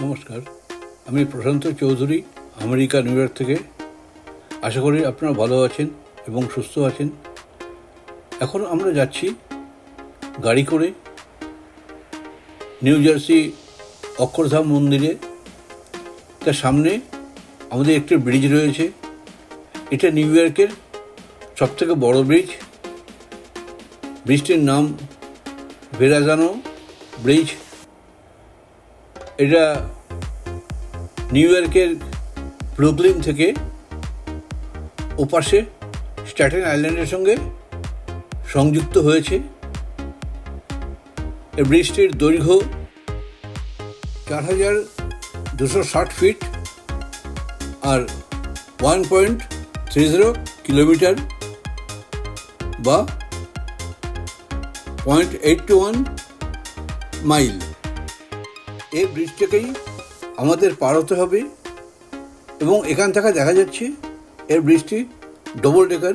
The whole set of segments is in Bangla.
নমস্কার। আমি Prashant Chowdhury, America, New York থেকে। আশা করি আপনারা ভালো আছেন এবং সুস্থ আছেন। এখন আমরা যাচ্ছি গাড়ি করে নিউ জার্সি অক্ষরধাম মন্দিরে। তার সামনে আমাদের একটি ব্রিজ রয়েছে। এটা নিউ ইয়র্কের সবথেকে বড় ব্রিজ। ব্রিজটির নাম ভেরাজানো ব্রিজ। এটা নিউ ইয়র্কের ব্রুকলিন থেকে ওপাশে স্ট্যাটেন আইল্যান্ডের সঙ্গে সংযুক্ত হয়েছে। এই ব্রিজটির দৈর্ঘ্য চার হাজার দুশো ষাট ফিট আর one point three zero kilometre বা point eight two one mile এই ব্রিজটাকেই আমাদের পার হতে হবে এবং এখান থেকে দেখা যাচ্ছে এর ব্রিজটি ডবল ডেকার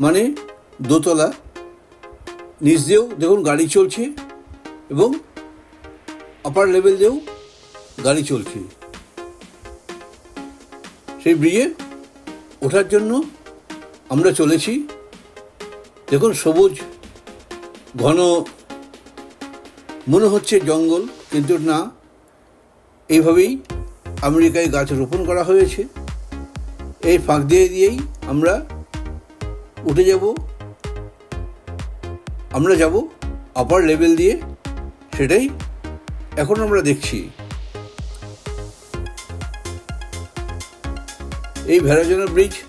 মানে দোতলা। নিচ দিয়েও দেখুন গাড়ি চলছে এবং আপার লেভেল দিয়েও গাড়ি চলছে। সেই ব্রিজে ওঠার জন্য আমরা চলেছি। দেখুন সবুজ, ঘন, মনে হচ্ছে জঙ্গল। কিন্তু না, এইভাবেই আমেরিকায় গাছ রোপণ করা হয়েছে। এই ফাঁক দিয়ে দিয়েই আমরা উঠে যাব। আমরা যাব আপার লেভেল দিয়ে। সেটাই এখন আমরা দেখছি। এই ভেড়াজনা ব্রিজের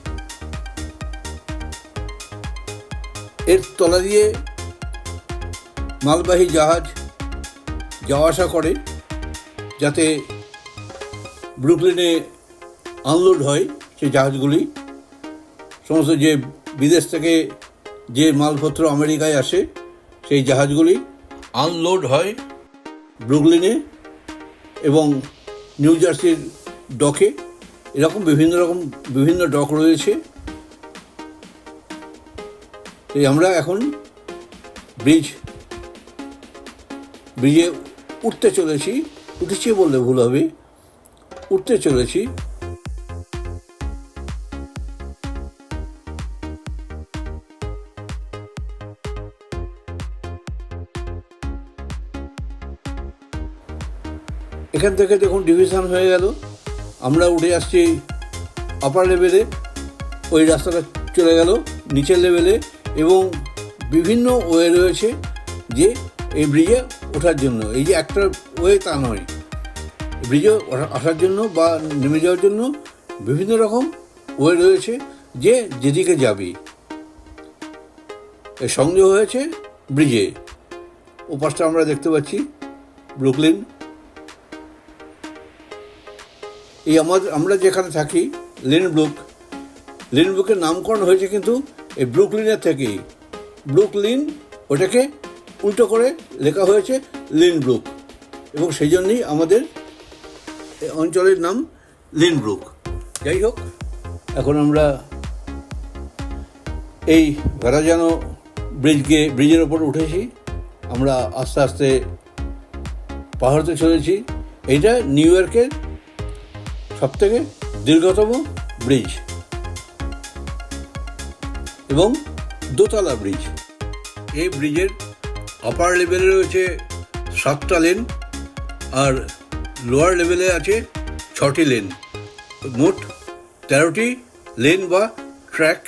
তলা দিয়ে মালবাহী জাহাজ যাওয়া আসা করে যাতে ব্রুকলিনে আনলোড হয় সেই জাহাজগুলি। সমস্ত যে বিদেশ থেকে যে মালপত্র আমেরিকায় আসে সেই জাহাজগুলি আনলোড হয় ব্রুকলিনে এবং নিউ জার্সির ডকে। এরকম বিভিন্ন রকম বিভিন্ন ডক রয়েছে। আমরা এখন ব্রিজ, ব্রিজে উঠতে চলেছি। উঠেছি বললে ভুল হবে। উঠতে চলেছি। এখান থেকে দেখুন ডিভিশন হয়ে গেল, আমরা উঠে আসছি আপার লেভেলে ওই রাস্তাটা চলে গেল নিচের লেভেলে এবং বিভিন্ন ওয়ে রয়েছে যে এই ব্রিজে ওঠার জন্য, এই যে একটা ওয়ে তা নয়। ব্রিজে আসার জন্য বা নেমে যাওয়ার জন্য বিভিন্ন রকম ওয়ে রয়েছে যে যেদিকে যাবে। এর সংযোগ হয়েছে ব্রিজে। ওপাশটা আমরা দেখতে পাচ্ছি ব্রুকলিন। এই আমাদের, আমরা যেখানে থাকি লিন ব্রুক লিন ব্রুকের নামকরণ হয়েছে কিন্তু এই ব্রুকলিনের থেকেই। ব্রুকলিন ওটাকে উল্টো করে লেখা হয়েছে লিনব্রুক। এবং সেই জন্যই আমাদের অঞ্চলের নাম লিনব্রুক। যাই হোক, এখন আমরা এই ভেড়াজানো ব্রিজকে, ব্রিজের ওপর উঠেছি। আমরা আস্তে আস্তে পাহাড়তে চলেছি। এইটা নিউ ইয়র্কের সব থেকে দীর্ঘতম ব্রিজ এবং দোতলা ব্রিজ। এই ব্রিজের আপার লেভেলে রয়েছে সাতটা লেন আর লোয়ার লেভেলে আছে ছটি লেন মোট তেরোটি লেন বা ট্র্যাক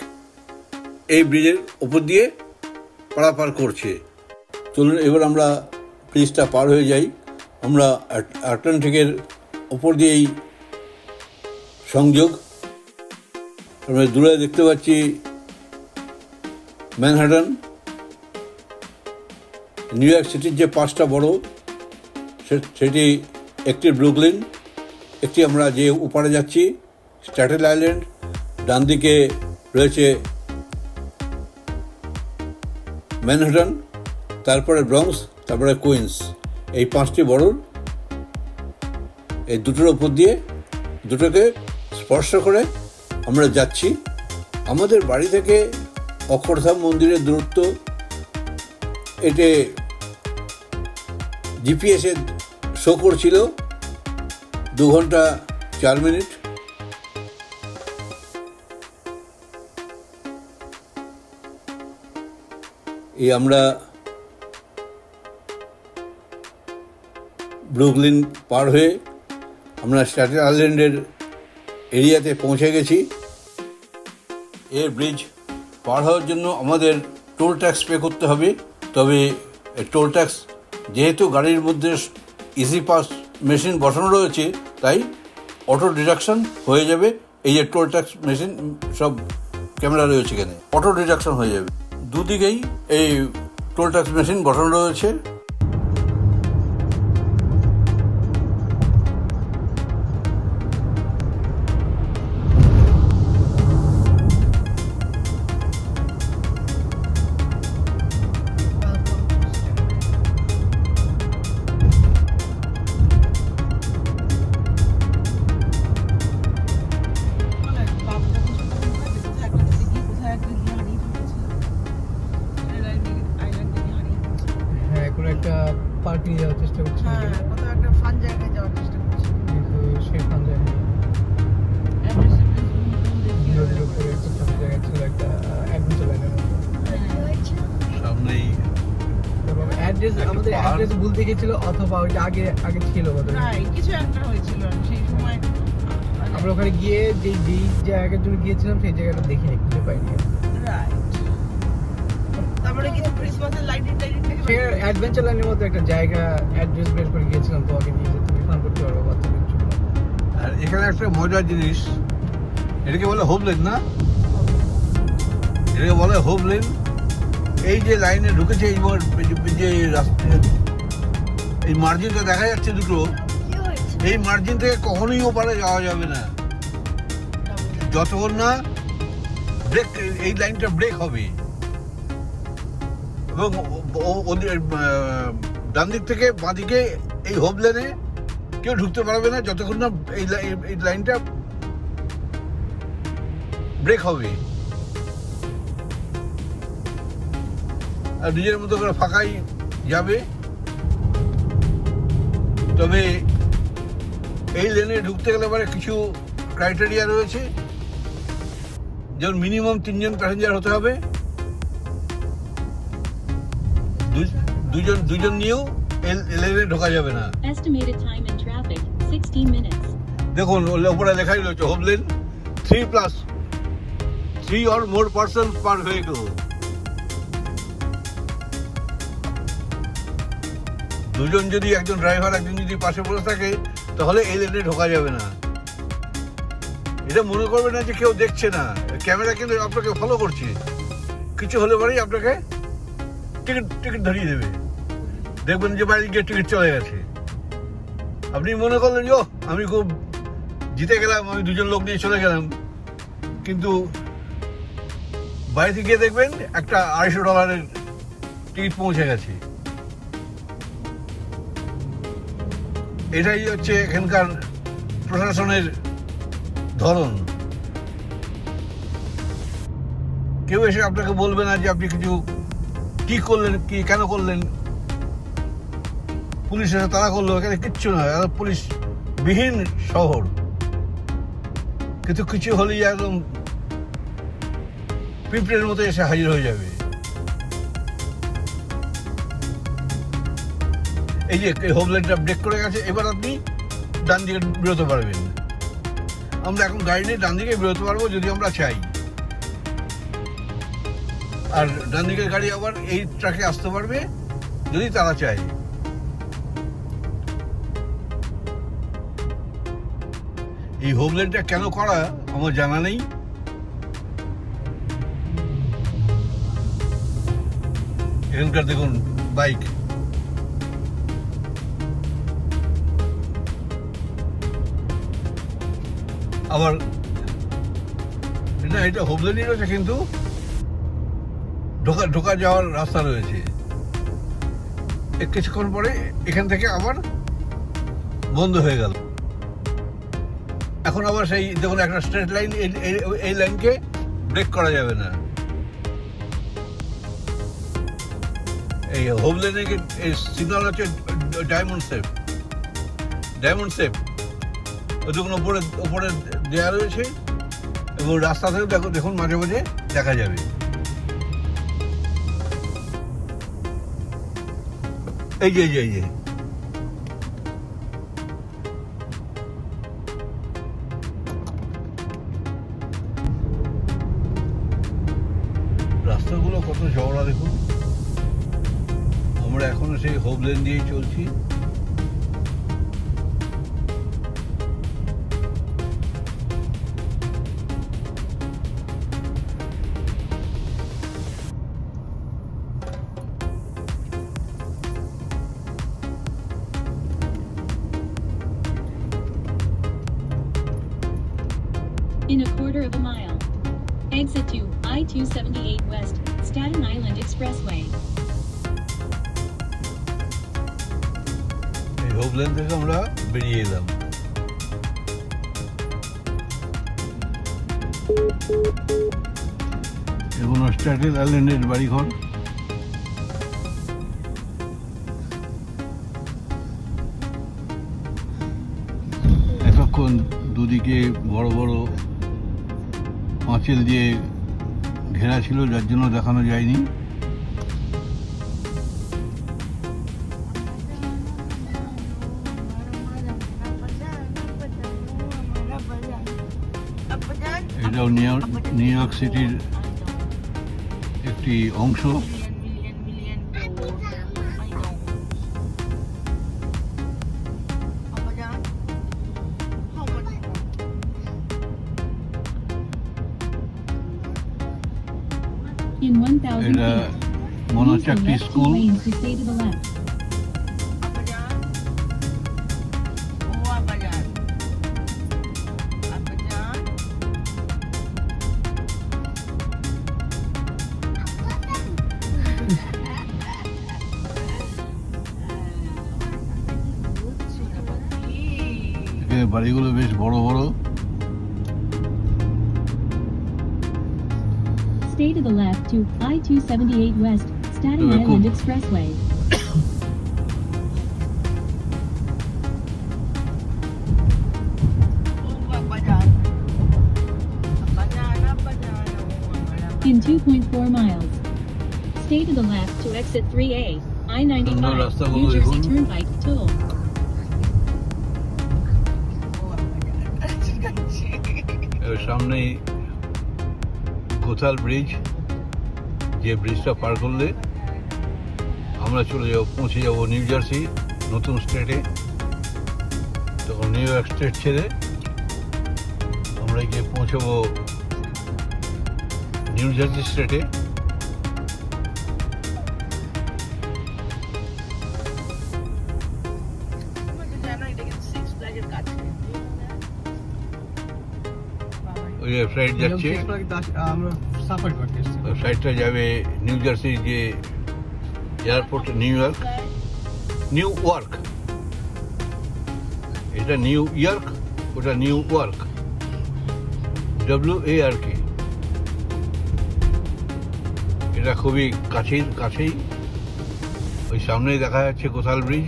এই ব্রিজের ওপর দিয়ে পারাপার করছে। চলুন, এবার আমরা ব্রিজটা পার হয়ে যাই। আমরা আট- আটলান্টিকের ওপর দিয়েই সংযোগ। আমরা দূরে দেখতে পাচ্ছি ম্যানহাটন নিউ ইয়র্ক সিটির যে পাঁচটা বড় সেটি একটি ব্রুকলিন একটি আমরা যে ওপারে যাচ্ছি স্ট্যাটেল আইল্যান্ড ডান দিকে রয়েছে ম্যানহাটন তারপরে ব্রংস তারপরে কুইন্স এই পাঁচটি বড়, এই দুটোর ওপর দিয়ে দুটোকে স্পর্শ করে আমরা যাচ্ছি। আমাদের বাড়ি থেকে অক্ষরধাম মন্দিরের দূরত্ব, এতে জিপিএসে শো করছিল দু ঘণ্টা চার মিনিট। এই আমরা ব্রুকলিন পার হয়ে আমরা স্ট্যাটেন আইল্যান্ডের এরিয়াতে পৌঁছে গেছি। এর ব্রিজ পার হওয়ার জন্য আমাদের টোল ট্যাক্স পে করতে হবে, তবে টোল ট্যাক্স যেহেতু গাড়ির মধ্যে ইজি পাস মেশিন বসানো রয়েছে, তাই অটো ডিডাকশন হয়ে যাবে। এই যে টোল ট্যাক্স মেশিন সব ক্যামেরা রয়েছে এখানে। অটো ডিডাকশন হয়ে যাবে। দুদিকেই এই টোল ট্যাক্স মেশিন বসানো রয়েছে। পার্ক নিয়ে যাওয়ার চেষ্টা করছি। হ্যাঁ, কিন্তু সেই ফান নদীর উপরে একটা ফান জায়গা ছিল একটা অ্যাডভেঞ্চার লাইনের মতো সামনেই অ্যাড্রেস আমাদের অ্যাড্রেস ভুলতে গেছিল অথবা ওইটা আগে আগে ছিল বোধহয়। কিছু একটা হয়েছিল সেই সময় আমরা ওখানে গিয়ে যেই যেই জায়গার জন্য গিয়েছিলাম সেই জায়গাটা দেখিনি খুঁজে পাইনি. তারপরে কিছু ক্রিসমাসের লাইটিং টাইটিং থেকে সে অ্যাডভেঞ্চার লাইনের মতো একটা জায়গা অ্যাড্রেস বের করে গিয়েছিলাম তোমাকে নিয়ে যে তুমি ফান করতে পারবে বাচ্চাদের জন্য আর এখানে একটা মজার জিনিস, এটাকে বলে হোমলেন না? এটাকে বলে হোমলেন এই যে লাইনে ঢুকেছে এই যে রাস্তা, এই মার্জিনটা দেখা যাচ্ছে দুটো। এই মার্জিন থেকে কখনোই ওপারে যাওয়া যাবে না। যতক্ষণ না ব্রেক এই লাইনটা ব্রেক হবে। এবং ডান দিক থেকে বাঁ দিকে এই হোম লেনে কেউ ঢুকতে পারবে না যতক্ষণ না এই- এই লাইনটা ব্রেক হবে। আর নিজের মতো করে ফাঁকাই যাবে। তবে এই লেনে ঢুকতে গেলে পরে কিছু ক্রাইটেরিয়া রয়েছে। যেমন মিনিমাম তিনজন প্যাসেঞ্জার হতে হবে। দুজন দুজন নিয়েও ঢোকা যাবে না। Estimated time in traffic 16 minutes. দেখুন উপরে লেখাই রয়েছে home lane three plus three or more person per vehicle দুজন যদি একজন ড্রাইভার একজন যদি পাশে বসে থাকে তাহলে এই লেনে ঢোকা যাবে না। এটা মনে করবে না যে কেউ দেখছে না। ক্যামেরা কিন্তু আপনাকে ফলো করছে। কিছু হলে পরেই আপনাকে টিকিট টিকিট ধরিয়ে দেবে। দেখবেন যে বাইরে গিয়ে টিকিট চলে গেছে। আপনি মনে করলেন যে আমি খুব জিতে গেলাম, আমি দুজন লোক নিয়ে চলে গেলাম। কিন্তু বাইরে গিয়ে দেখবেন একটা আড়াইশো ডলারের টিকিট পৌঁছে গেছে। এটাই হচ্ছে এখানকার প্রশাসনের ধরন। কেউ এসে আপনাকে বলবে না যে আপনি কিছু কি করলেন, কি কেন করলেন? পুলিশ এসে তারা করল এখানে কিচ্ছু না, এরা পুলিশ বিহীন শহর। কিন্তু কিছু হলেই একদম পিঁপড়ের মতো এসে হাজির হয়ে যাবে। এই যে হোমল্যান্ডটা ব্রেক করে গেছে, এবার আপনি ডান দিকে বেরোতে পারবেন। আমরা এখন গাড়ি নিয়ে ডান দিকে বেরোতে পারব যদি আমরা চাই। আর ডান দিকের গাড়ি আবার এই ট্রাকে আসতে পারবে যদি তারা চায়। এই হোমল্যান্ডটা কেন করা আমার জানা নেই। এখানকার দেখুন বাইক। আবার না, এটা হোমল্যান্ডই রয়েছে কিন্তু। ঢোকা ঢোকা যাওয়ার রাস্তা রয়েছে। কিছুক্ষণ পরে এখান থেকে আবার বন্ধ হয়ে গেল। এখন আবার সেই দেখুন, একটা স্ট্রেট লাইন এই লাইনকে ব্রেক করা যাবে না। এই হোম লাইনে এই সিগন্যাল হচ্ছে ডায়মন্ড সেফ ডায়মন্ড সেফ ওই দেখুন ওপরে ওপরে দেওয়া রয়েছে। এবং রাস্তা থেকে দেখো দেখুন, মাঝে মাঝে দেখা যাবে। এই যে এই যে রাস্তাগুলো কত চওড়া দেখুন। আমরা এখনও সেই হোপ লেন দিয়েই চলছি। In a quarter of a mile. Exit to I 278 West, Staten Island Expressway. এই হোপ লেন থেকে আমরা বেরিয়ে এলাম এগুলো স্ট্যাটেল আইল্যান্ডের বাড়িঘর পাঁচিল দিয়ে ঘেরা ছিল, যার জন্য দেখানো যায়নি। এটাও নিউ ইয়র্ক নিউ ইয়র্ক সিটির একটি অংশ। এটা মনে হচ্ছে একটি স্কুল বাড়িগুলো বেশ বড় বড়। Stay to the left to I 278 West, Staten Very cool. Island Expressway. Oh, apa Jan? Apa Jan? Apa Jan? Oh, apa Jan? In 2.4 miles. Stay to the left to exit 3A, I 95, রাস্তাগুলো New Jersey দেখুন। Turnpike, Toll. Oh, apa Jan? Kecil. এর সামনেই কোথাল ব্রিজ যে ব্রিজটা পার করলে আমরা চলে যাব পৌঁছে যাব নিউ জার্সি নতুন স্টেটে। তখন নিউ ইয়র্ক স্টেট ছেড়ে আমরা গিয়ে পৌঁছবো নিউ জার্সি স্টেটে। ওই ফ্লাইট যাচ্ছে। আমরা সাফার করতে এসেছি ফ্লাইটটা যাবে নিউ জার্সি যে airport, New York. Newark এটা নিউ ইয়র্ক, ওটা Newark W A R কি এটা খুবই কাছেই কাছেই। ওই সামনেই দেখা যাচ্ছে কোথাল ব্রিজ।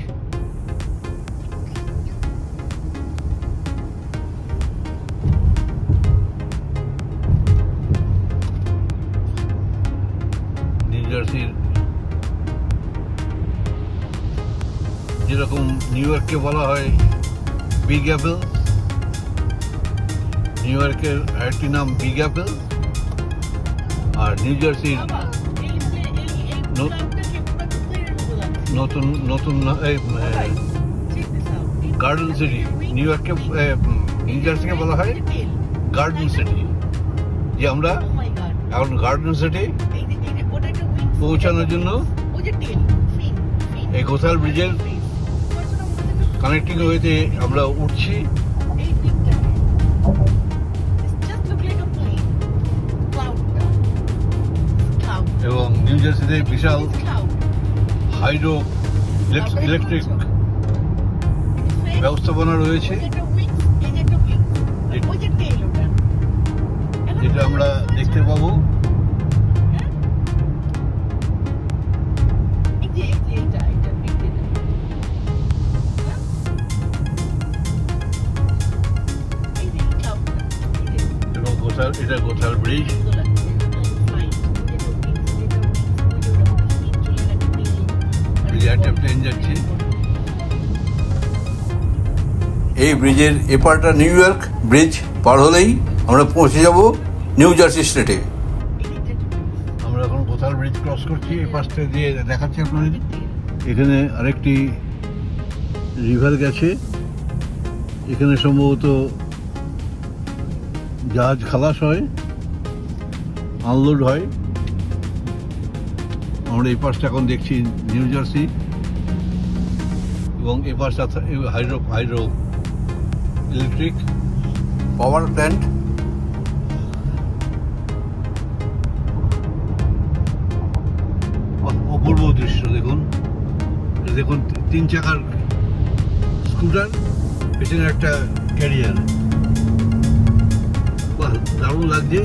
নিউ ইয়র্ককে বলা হয় বিগ অ্যাপেল নিউ ইয়র্কের আরেকটি নাম বিগ অ্যাপেল আর নিউ জার্সির নতুন নতুন গার্ডেন সিটি নিউ ইয়র্ককে নিউ জার্সিকে বলা হয় গার্ডেন সিটি যে আমরা গড এখন গার্ডেন সিটি পৌঁছানোর জন্য এই কোথাল ব্রিজের কানেক্টিং ওয়েতে আমরা উঠছি। এবং নিউ জার্সিতে বিশাল হাইড্রো ইলেকট্রিক ব্যবস্থাপনা রয়েছে। যেটা আমরা দেখতে পাবো। গোথাল এটা গোথাল ব্রিজ যাচ্ছে। এই ব্রিজের এপারটা নিউ ইয়র্ক ব্রিজ পার হলেই আমরা পৌঁছে যাব নিউ জার্সি স্টেটে আমরা এখন কোথাল ব্রিজ ক্রস করছি এই পাশটা দিয়ে দেখাচ্ছি আপনাদের এখানে আরেকটি রিভার গেছে। এখানে সম্ভবত জাহাজ খালাস হয়, আনলোড হয়। আমরা এই পাশটা এখন দেখছি নিউ জার্সি এবং এ পাশটা hydro hydro electric power plant. অপূর্ব দৃশ্য, দেখুন। দেখুন, তিন চাকার স্কুটার, পেছনে একটা ক্যারিয়ার। দারুণ লাগছে।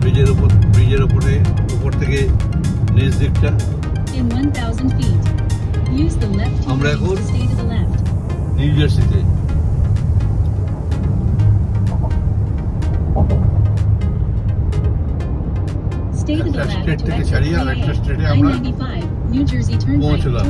ব্রিজের উপর ব্রিজের উপরে উপর থেকে নিচ দিকটা। আমরা এখন নিউ জার্সিতে আমরা পৌঁছলাম।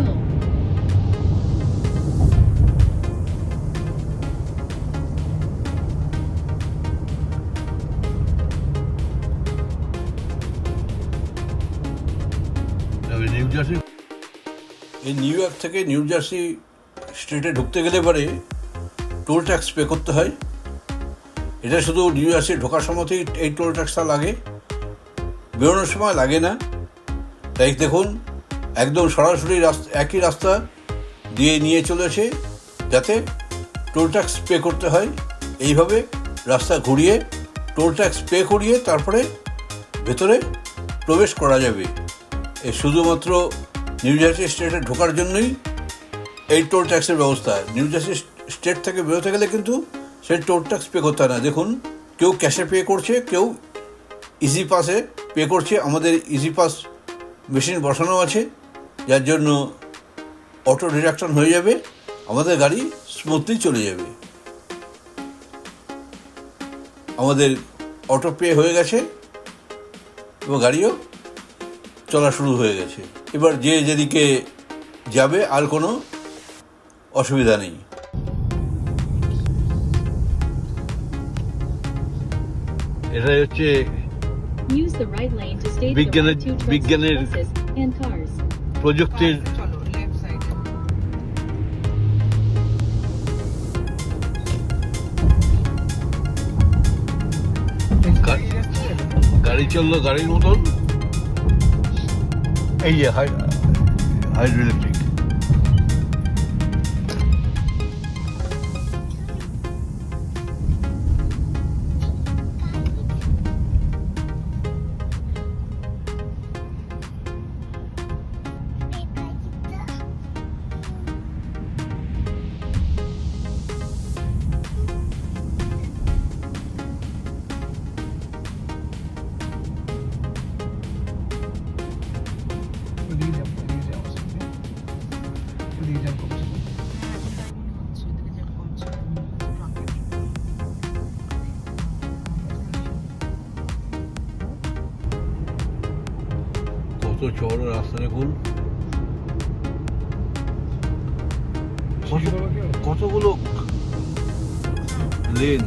এই নিউ ইয়র্ক থেকে নিউ জার্সি স্টেটে ঢুকতে গেলে পরে টোল ট্যাক্স পে করতে হয়। এটা শুধু নিউ জার্সি ঢোকার সময়তেই এই টোল ট্যাক্সটা লাগে। বেরোনোর সময় লাগে না। তাই দেখুন, একদম সরাসরি রাস্তা, একই রাস্তা দিয়ে নিয়ে চলেছে যাতে টোল ট্যাক্স পে করতে হয়। এইভাবে রাস্তা ঘুরিয়ে টোল ট্যাক্স পে করিয়ে তারপরে ভেতরে প্রবেশ করা যাবে। এ শুধুমাত্র নিউ জার্সি স্টেটে ঢোকার জন্যই এই টোল ট্যাক্সের ব্যবস্থা। নিউ জার্সি স্টেট থেকে বেরোতে গেলে কিন্তু সেই টোল ট্যাক্স পে করতে হয় না। দেখুন, কেউ ক্যাশে পে করছে, কেউ ইজি পাসে পে করছে। আমাদের ইজি পাস মেশিন বসানো আছে, যার জন্য অটো ডিডাকশন হয়ে যাবে, আমাদের গাড়ি স্মুথলি চলে যাবে। আমাদের অটো পে হয়ে গেছে, এবং গাড়িও চলা শুরু হয়ে গেছে। এবার যে যেদিকে যাবে আর কোনো অসুবিধা নেই। এটাই হচ্ছে বিজ্ঞানের- বিজ্ঞানের-. প্রযুক্তির চলো লেফট সাইডে গা- গাড়ি চলল গাড়ির মতন। এই যে হাইড্রো চড় রাস্তা দেখুন কত- কতগুলো লেন?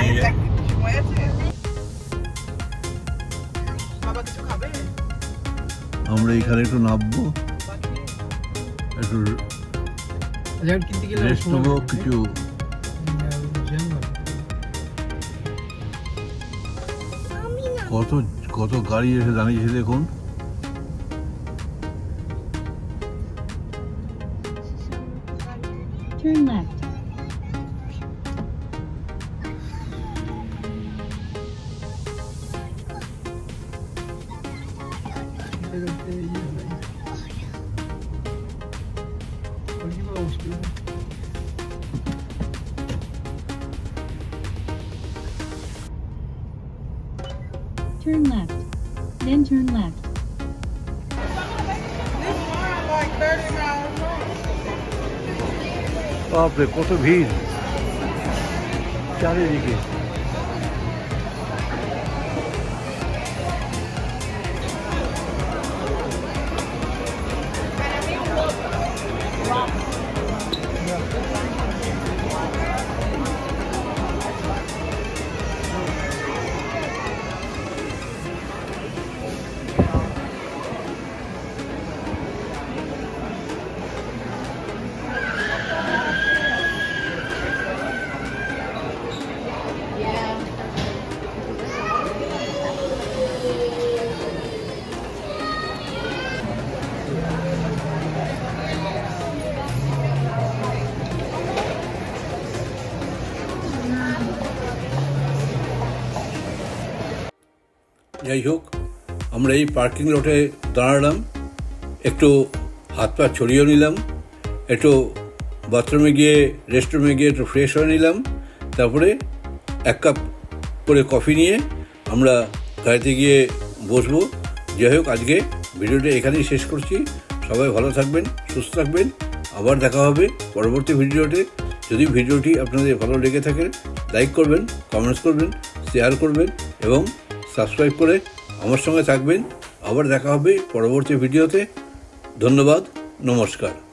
নিয়ে যায় বাবা কিছু খাবে আমরা এখানে একটু নামবো একটু যেমন কিনতে গেলে রেস্ট নেব কিছু কত কত গাড়ি এসে দাঁড়িয়েছে দেখুন Turn left. বাপরে কত ভিড়। চারিদিকে। যাই হোক, আমরা এই পার্কিং লটে দাঁড়ালাম, একটু হাত পা ছড়িয়ে নিলাম, একটু বাথরুমে গিয়ে রেস্টরুমে গিয়ে একটু ফ্রেশ হয়ে নিলাম, তারপরে এক কাপ করে কফি নিয়ে আমরা গাড়িতে গিয়ে বসবো। যাই হোক, আজকে ভিডিওটা এখানেই শেষ করছি। সবাই ভালো থাকবেন, সুস্থ থাকবেন। আবার দেখা হবে পরবর্তী ভিডিওতে। যদি ভিডিওটি আপনাদের ভালো লেগে থাকে লাইক করবেন কমেন্টস করবেন শেয়ার করবেন এবং সাবস্ক্রাইব করে আমার সঙ্গে থাকবেন। আবার দেখা হবে পরবর্তী ভিডিওতে। ধন্যবাদ নমস্কার।